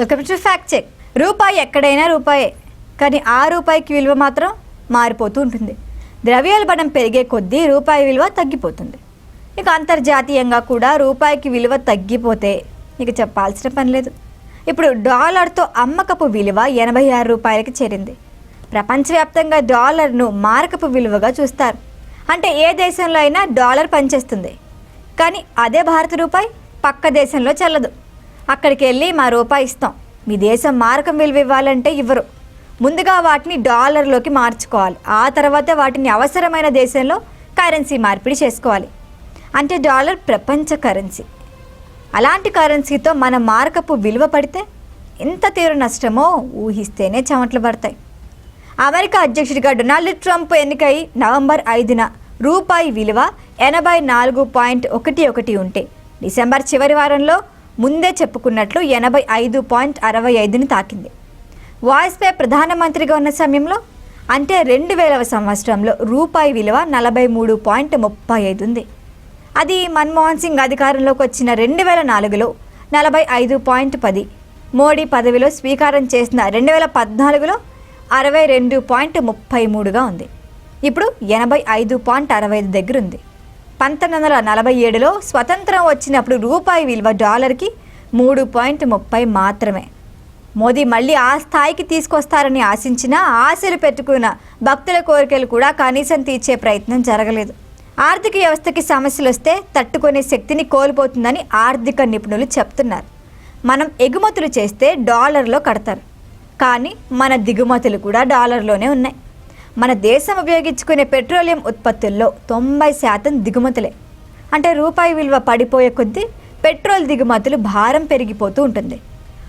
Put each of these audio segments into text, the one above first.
Welcome to fact check రూపాయి ఎక్కడైనా రూపాయే కానీ ఆ రూపాయికి విలువ మాత్రం మారిపోతూ ఉంటుంది. ద్రవ్యోల్బణం పెరిగే కొద్దీ రూపాయి విలువ తగ్గిపోతుంది. ఇక అంతర్జాతీయంగా కూడా రూపాయికి విలువ తగ్గిపోతే ఇక చెప్పాల్సిన పని లేదు. ఇప్పుడు డాలర్తో అమ్మకపు విలువ ఎనభై ఆరు రూపాయలకి చేరింది. ప్రపంచవ్యాప్తంగా డాలర్ను మారకపు విలువగా చూస్తారు. అంటే ఏ దేశంలో అయినా డాలర్ పనిచేస్తుంది. కానీ అదే భారత రూపాయి పక్క దేశంలో చెల్లదు. అక్కడికి వెళ్ళి మా రూపాయి ఇస్తాం. మీ దేశం మారకం విలువ ఇవ్వాలంటే ఇవ్వరు. ముందుగా వాటిని డాలర్లోకి మార్చుకోవాలి. ఆ తర్వాత వాటిని అవసరమైన దేశంలో కరెన్సీ మార్పిడి చేసుకోవాలి. అంటే డాలర్ ప్రపంచ కరెన్సీ. అలాంటి కరెన్సీతో మన మార్కపు విలువ పడితే ఎంత తీరు నష్టమో ఊహిస్తేనే చెమట్లు పడతాయి. అమెరికా అధ్యక్షుడిగా డొనాల్డ్ ట్రంప్ ఎన్నికై నవంబర్ ఐదున రూపాయి విలువ ఎనభై నాలుగు పాయింట్ ఒకటి ఒకటి ఉంటే డిసెంబర్ చివరి వారంలో ముందే చెప్పుకున్నట్లు ఎనభై ఐదు పాయింట్ అరవై ఐదుని తాకింది. వాజ్పేయి ప్రధానమంత్రిగా ఉన్న సమయంలో అంటే రెండు వేలవ సంవత్సరంలో రూపాయి విలువ నలభై మూడు పాయింట్ ముప్పై ఐదు ఉంది. అది మన్మోహన్ సింగ్ అధికారంలోకి వచ్చిన రెండు వేల నాలుగులో నలభై ఐదు పాయింట్ పది మోడీ పదవిలో స్వీకారం చేసిన రెండు వేల పద్నాలుగులో అరవై రెండు పాయింట్ ముప్పై మూడుగా ఉంది. ఇప్పుడు ఎనభై ఐదు పాయింట్ అరవై ఐదు దగ్గర ఉంది పంతొమ్మిది వందల నలభై ఏడులో స్వతంత్రం వచ్చినప్పుడు రూపాయి విలువ డాలర్కి మూడు పాయింట్ ముప్పై మాత్రమే. మోదీ మళ్ళీ ఆ స్థాయికి తీసుకొస్తారని ఆశించినా ఆశలు పెట్టుకున్న భక్తుల కోరికలు కూడా కనీసం తీర్చే ప్రయత్నం జరగలేదు. ఆర్థిక వ్యవస్థకి సమస్యలు వస్తే తట్టుకునే శక్తిని కోల్పోతుందని ఆర్థిక నిపుణులు చెప్తున్నారు. మనం ఎగుమతులు చేస్తే డాలర్లో కడతారు. కానీ మన దిగుమతులు కూడా డాలర్లోనే ఉన్నాయి. మన దేశం ఉపయోగించుకునే పెట్రోలియం ఉత్పత్తుల్లో తొంభై శాతం దిగుమతులే. అంటే రూపాయి విలువ పడిపోయే కొద్దీ పెట్రోల్ దిగుమతులు భారం పెరిగిపోతూ ఉంటుంది.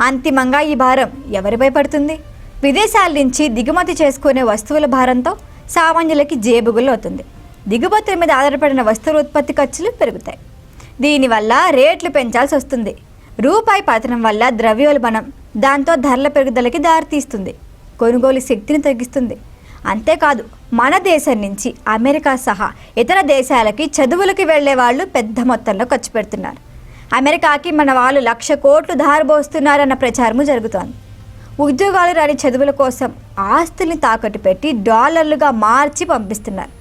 అంతిమంగా ఈ భారం ఎవరిపై పడుతుంది? విదేశాల నుంచి దిగుమతి చేసుకునే వస్తువుల భారంతో సామాన్యులకి జేబుగులు అవుతుంది దిగుమతుల మీద ఆధారపడిన వస్తువుల ఉత్పత్తి ఖర్చులు పెరుగుతాయి. దీనివల్ల రేట్లు పెంచాల్సి వస్తుంది. రూపాయి పతనం వల్ల ద్రవ్యోల్బణం దాంతో ధరల పెరుగుదలకి దారితీస్తుంది. కొనుగోలు శక్తిని తగ్గిస్తుంది. అంతేకాదు మన దేశం నుంచి అమెరికా సహా ఇతర దేశాలకి చదువులకి వెళ్ళే వాళ్ళు పెద్ద మొత్తంలో ఖర్చు పెడుతున్నారు. అమెరికాకి మన వాళ్ళు లక్ష కోట్లు ధారబోస్తున్నారన్న ప్రచారము జరుగుతోంది. ఉద్యోగాలు రాని చదువుల కోసం ఆస్తుల్ని తాకట్టు పెట్టి డాలర్లుగా మార్చి పంపిస్తున్నారు.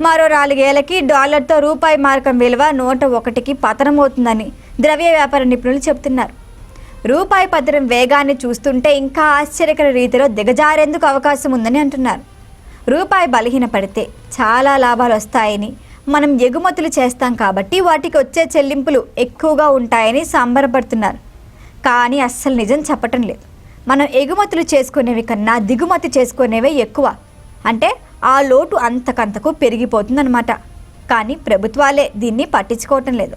మరో నాలుగేళ్ళకి డాలర్తో రూపాయి మార్కం విలువ నూట ఒకటికి పతనమవుతుందని ద్రవ్య వ్యాపార నిపుణులు చెబుతున్నారు రూపాయి పత్రం వేగాన్ని చూస్తుంటే ఇంకా ఆశ్చర్యకర రీతిలో దిగజారేందుకు అవకాశం ఉందని అంటున్నారు. రూపాయి బలహీనపడితే చాలా లాభాలు వస్తాయని మనం ఎగుమతులు చేస్తాం కాబట్టి వాటికి వచ్చే చెల్లింపులు ఎక్కువగా ఉంటాయని సంబరపడుతున్నారు. కానీ అస్సలు నిజం చెప్పటం లేదు. మనం ఎగుమతులు చేసుకునేవి కన్నా దిగుమతి చేసుకునేవే ఎక్కువ. అంటే ఆ లోటు అంతకంతకు పెరిగిపోతుందన్నమాట. కానీ ప్రభుత్వాలే దీన్ని పట్టించుకోవటం లేదు.